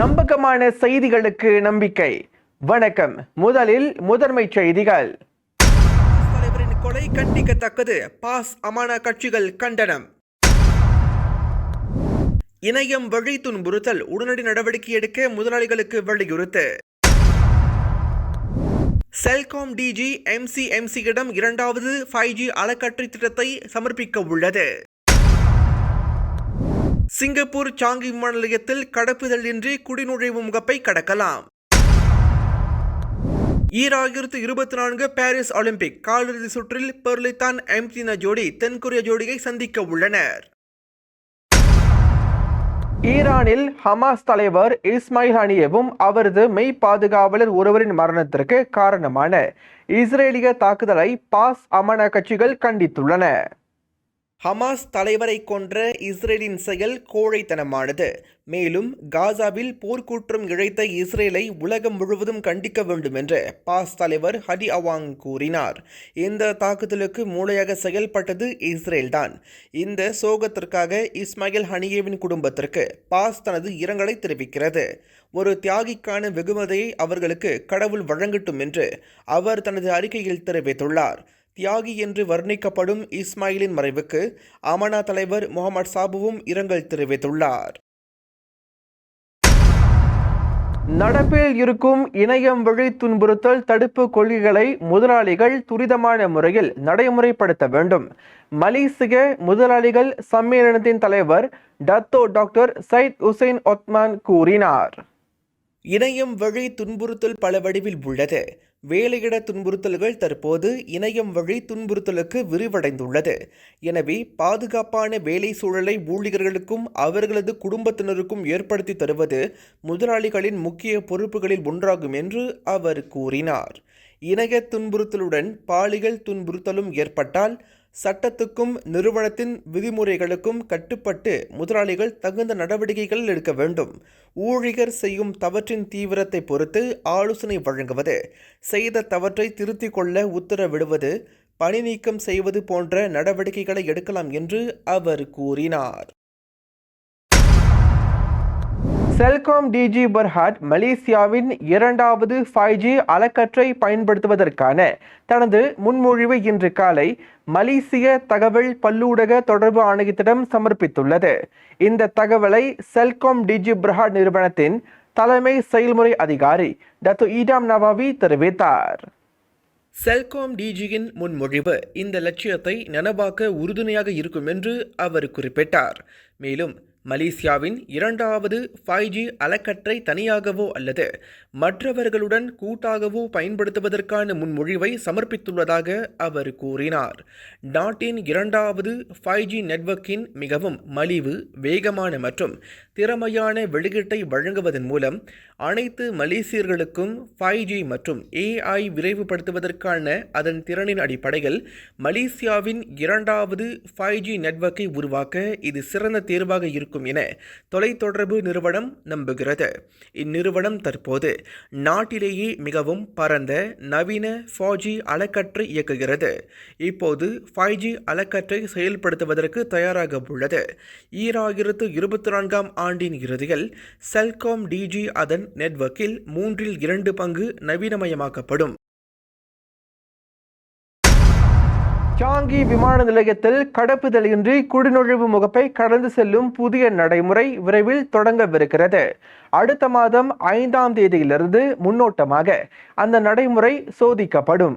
நம்பகமான செய்திகளுக்கு நம்பிக்கை. வணக்கம். முதலில் முதன்மை செய்திகள். தலைவரின் கொலை கண்டிக்கத்தக்கது. பாஸ் அமானா கட்சிகள் கண்டனம். இணையம் வழி துன்புறுத்தல். உடனடி நடவடிக்கை எடுக்க முதலாளிகளுக்கு வலியுறுத்து. செல்காம் டிஜி எம்சிஎம்சியிடம் இரண்டாவது ஃபைவ் ஜி அறக்கட்டளை திட்டத்தை சமர்ப்பிக்க உள்ளது. சிங்கப்பூர் சாங்கி விமான நிலையத்தில் கடப்புதல் இன்றி குடிநுழைவு முகப்பை கடக்கலாம். ஈராயிரத்து இருபத்தி நான்கு பாரிஸ் ஒலிம்பிக் காலிறுதி சுற்றில் பெர்லித்தான் எம்தினா ஜோடி தென்கொரிய ஜோடியை சந்திக்க உள்ளனர். ஈரானில் ஹமாஸ் தலைவர் இஸ்மாயில் ஹனியவும் அவரது மெய் பாதுகாவலர் ஒருவரின் மரணத்திற்கு காரணமான இஸ்ரேலிய தாக்குதலை பாஸ் அமன கட்சிகள் கண்டித்துள்ளன. ஹமாஸ் தலைவரை கொன்ற இஸ்ரேலின் செயல் கோழைத்தனமானது. மேலும் காசாவில் போர்க்குற்றம் இழைத்த இஸ்ரேலை உலகம் முழுவதும் கண்டிக்க வேண்டும் என்று பாஸ் தலைவர் ஹடி அவாங் கூறினார். இந்த தாக்குதலுக்கு மூளையாக செயல்பட்டது இஸ்ரேல்தான். இந்த சோகத்திற்காக இஸ்மாயில் ஹனியேவின் குடும்பத்திற்கு பாஸ் தனது இரங்கலை தெரிவிக்கிறது. ஒரு தியாகிக்கான வெகுமதியை அவர்களுக்கு கடவுள் வழங்கட்டும் என்று அவர் தனது அறிக்கையில் தெரிவித்துள்ளார். தியாகி என்று வர்ணிக்கப்படும் இஸ்மாயிலின் மறைவுக்கு அமனா தலைவர் முகமது சாபுவும் இரங்கல் தெரிவித்துள்ளார். நடப்பில் இருக்கும் இணையம் வழி துன்புறுத்தல் தடுப்பு கொள்கைகளை முதலாளிகள் துரிதமான முறையில் நடைமுறைப்படுத்த வேண்டும். மலேசிய முதலாளிகள் சம்மேளனத்தின் தலைவர் Datuk doctor Syed Hussein Othman கூறினார். இணையம் வழி துன்புறுத்தல் பல வடிவில் உள்ளது. வேலையிட துன்புறுத்தல்கள் தற்போது இணையம் வழி துன்புறுத்தலுக்கு விரிவடைந்துள்ளது. எனவே பாதுகாப்பான வேலை சூழலை ஊழியர்களுக்கும் அவர்களது குடும்பத்தினருக்கும் ஏற்படுத்தி தருவது முதலாளிகளின் முக்கிய பொறுப்புகளில் ஒன்றாகும் என்று அவர் கூறினார். இணைய துன்புறுத்தலுடன் பாலியல் துன்புறுத்தலும் ஏற்பட்டால் சட்டத்துக்கும் நிறுவனத்தின் விதிமுறைகளுக்கும் கட்டுப்பட்டு முதலாளிகள் தகுந்த நடவடிக்கைகள் எடுக்க வேண்டும். ஊழியர் செய்யும் தவற்றின் தீவிரத்தை பொறுத்து ஆலோசனை வழங்குவது செய்த தவற்றை திருத்திக் கொள்ள உத்தரவிடுவது பணி நீக்கம் செய்வது போன்ற நடவடிக்கைகளை எடுக்கலாம் என்று அவர் கூறினார். செல்காம் டிஜி பர்ஹாட் மலேசியாவின் இரண்டாவது ஃபைவ் ஜி அலக்கற்றை பயன்படுத்துவதற்கான தனது முன்மொழிவை இன்று காலை மலேசிய தகவல் பல்லூடக தொடர்பு ஆணையத்திடம் சமர்ப்பித்துள்ளது. இந்த தகவலை செல்காம் டிஜி பர்ஹாட் நிறுவனத்தின் தலைமை செயல்முறை அதிகாரி டத்து ஈடாம் நவாவி தெரிவித்தார். செல்காம் டிஜியின் முன்மொழிவு இந்த லட்சியத்தை நனவாக்க உறுதுணையாக இருக்கும் என்று அவர் குறிப்பிட்டார். மேலும் மலேசியாவின் இரண்டாவது ஃபைவ் ஜி அலக்கற்றை தனியாகவோ அல்லது மற்றவர்களுடன் கூட்டாகவோ பயன்படுத்துவதற்கான முன்மொழிவை சமர்ப்பித்துள்ளதாக அவர் கூறினார். நாட்டின் இரண்டாவது ஃபைவ் ஜி நெட்வொர்க்கின் மிகவும் மலிவு வேகமான மற்றும் திறமையான வெளியீட்டை வழங்குவதன் மூலம் அனைத்து மலேசியர்களுக்கும் ஃபைவ் ஜி மற்றும் ஏஐ விரைவுபடுத்துவதற்கான அதன் திறனின் அடிப்படையில் மலேசியாவின் இரண்டாவது ஃபைவ் ஜி நெட்வொர்க்கை உருவாக்க இது சிறந்த தேர்வாக இருக்கும். என தொலைத்தொடர்பு நிறுவனம் நம்புகிறது. இந்நிறுவனம் தற்போது நாட்டிலேயே மிகவும் பரந்த நவீன ஃபோர் ஜி அலக்கற்றை இயக்குகிறது. இப்போது ஃபைவ் ஜி அலக்கற்றை செயல்படுத்துவதற்கு தயாராக உள்ளது. ஈராயிரத்து இருபத்தி நான்காம் ஆண்டின் இறுதியில் செல்காம் டிஜி அதன் நெட்வொர்க்கில் மூன்றில் இரண்டு பங்கு நவீனமயமாக்கப்படும். சாங்கி விமான நிலையத்தில் கடப்புதலின்றி குடிநுழைவு முகப்பை கடந்து செல்லும் புதிய நடைமுறை விரைவில் தொடங்கவிருக்கிறது. அடுத்த மாதம் ஐந்தாம் தேதியிலிருந்து முன்னோட்டமாக அந்த நடைமுறை சோதிக்கப்படும்.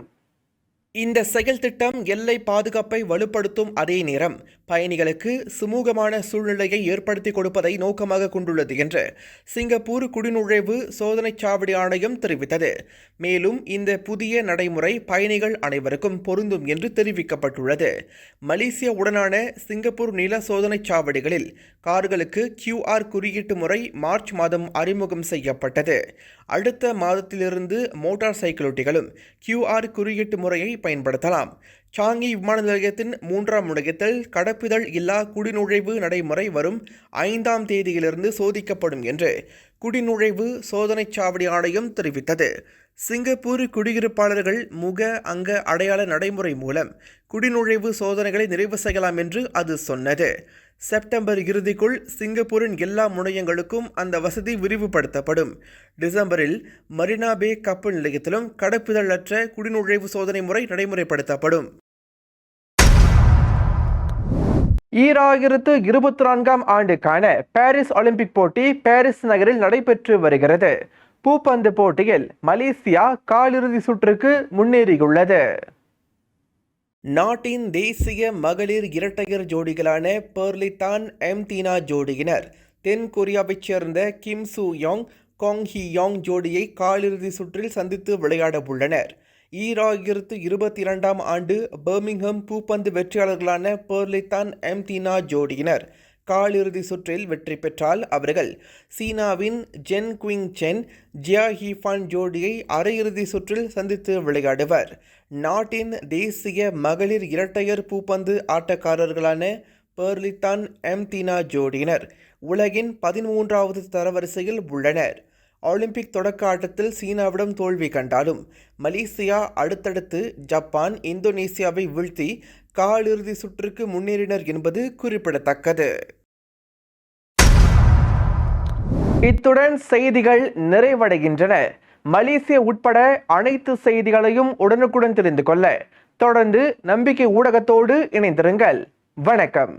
இந்த செயல் திட்டம் எல்லை பாதுகாப்பை வலுப்படுத்தும் அதே நேரம் பயணிகளுக்கு சுமூகமான சூழ்நிலையை ஏற்படுத்தி கொடுப்பதை நோக்கமாக கொண்டுள்ளது என்று சிங்கப்பூர் குடிநுழைவு சோதனைச் சாவடி ஆணையம் தெரிவித்தது. மேலும் இந்த புதிய நடைமுறை பயணிகள் அனைவருக்கும் பொருந்தும் என்று தெரிவிக்கப்பட்டுள்ளது. மலேசியா உடனான சிங்கப்பூர் நில சோதனைச் சாவடிகளில் கார்களுக்கு கியூஆர் குறியீட்டு முறை மார்ச் மாதம் அறிமுகம் செய்யப்பட்டது. அடுத்த மாதத்திலிருந்து மோட்டார் சைக்கிளோட்டிகளும் கியூஆர் குறியீட்டு முறையை பயன்படுத்தலாம். சாங்கி விமான நிலையத்தின் மூன்றாம் முனையத்தில் கடப்பிதழ் இல்லா குடிநுழைவு நடைமுறை வரும் ஐந்தாம் தேதியிலிருந்து சோதிக்கப்படும் என்று குடிநுழைவு சோதனைச் சாவடி ஆணையம் தெரிவித்தது. சிங்கப்பூர் குடியிருப்பாளர்கள் முக அங்க அடையாள நடைமுறை மூலம் குடிநுழைவு சோதனைகளை நிறைவு செய்யலாம் என்று அது சொன்னது. செப்டம்பர் இறுதிக்குள் சிங்கப்பூரின் எல்லா முனையங்களுக்கும் அந்த வசதி விரிவுபடுத்தப்படும். டிசம்பரில் மரினா பே கப்பல் நிலையத்திலும் கடப்புதலற்ற குடிநுழைவு சோதனை முறை நடைமுறைப்படுத்தப்படும். ஈராயிரத்து இருபத்தி நான்காம் ஆண்டுக்கான பாரிஸ் ஒலிம்பிக் போட்டி பாரிஸ் நகரில் நடைபெற்று வருகிறது. பூப்பந்து போட்டியில் மலேசியா காலிறுதி சுற்றுக்கு முன்னேறியுள்ளது. நாட்டின் தேசிய மகளிர் இரட்டையர் ஜோடிகளான பெர்லிதான் எம் தீனா ஜோடியினர் தென் கொரியாவைச் சேர்ந்த கிம் சூ யாங் காங் ஹி யாங் ஜோடியை காலிறுதி சுற்றில் சந்தித்து விளையாட உள்ளனர் ஈராயிரத்து இருபத்தி இரண்டாம் ஆண்டு பர்மிங்ஹம் பூப்பந்து வெற்றியாளர்களான பெர்லித்தான் எம்தீனா ஜோடியினர். காலிறுதி சுற்றில் வெற்றி பெற்றால் அவர்கள் சீனாவின் ஜென் குயிங் சென் ஜியா ஹீஃபான் ஜோடியை அரையிறுதி சுற்றில் சந்தித்து விளையாடுவர். நாட்டின் தேசிய மகளிர் இரட்டையர் பூப்பந்து ஆட்டக்காரர்களான பெர்லித்தான் எம்தீனா ஜோடியினர் உலகின் பதிமூன்றாவது தரவரிசையில் உள்ளனர். ஒலிம்பிக் தொடக்க ஆட்டத்தில் சீனாவிடம் தோல்வி கண்டாலும் மலேசியா அடுத்தடுத்து ஜப்பான் இந்தோனேசியாவை வீழ்த்தி காலிறுதி சுற்றுக்கு முன்னேறினர் என்பது குறிப்பிடத்தக்கது. இத்துடன் செய்திகள் நிறைவடைகின்றன. மலேசிய உட்பட அனைத்து செய்திகளையும் உடனுக்குடன் தெரிந்து கொள்ள தொடர்ந்து நம்பிக்கை ஊடகத்தோடு இணைந்திருங்கள். வணக்கம்.